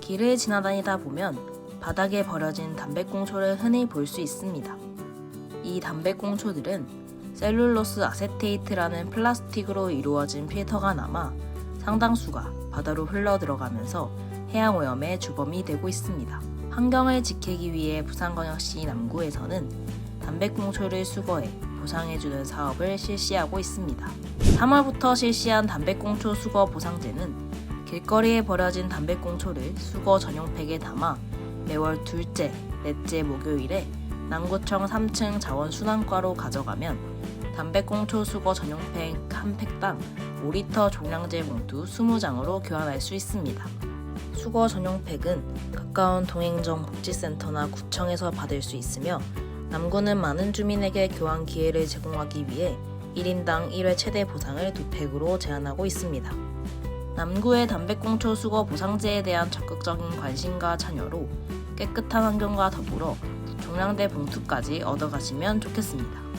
길을 지나다니다 보면 바닥에 버려진 담배꽁초를 흔히 볼 수 있습니다. 이 담배꽁초들은 셀룰로스 아세테이트라는 플라스틱으로 이루어진 필터가 남아 상당수가 바다로 흘러 들어가면서 해양 오염의 주범이 되고 있습니다. 환경을 지키기 위해 부산광역시 남구에서는 담배꽁초를 수거해 보상해주는 사업을 실시하고 있습니다. 3월부터 실시한 담배꽁초 수거 보상제는 길거리에 버려진 담배꽁초를 수거 전용팩에 담아 매월 둘째, 넷째 목요일에 남구청 3층 자원순환과로 가져가면 담배꽁초 수거 전용팩 한 팩당 5리터 종량제 봉투 20장으로 교환할 수 있습니다. 수거 전용팩은 가까운 동행정 복지센터나 구청에서 받을 수 있으며 남구는 많은 주민에게 교환 기회를 제공하기 위해 1인당 1회 최대 보상을 두 팩으로 제한하고 있습니다. 남구의 담배꽁초 수거 보상제에 대한 적극적인 관심과 참여로 깨끗한 환경과 더불어 종량제 봉투까지 얻어가시면 좋겠습니다.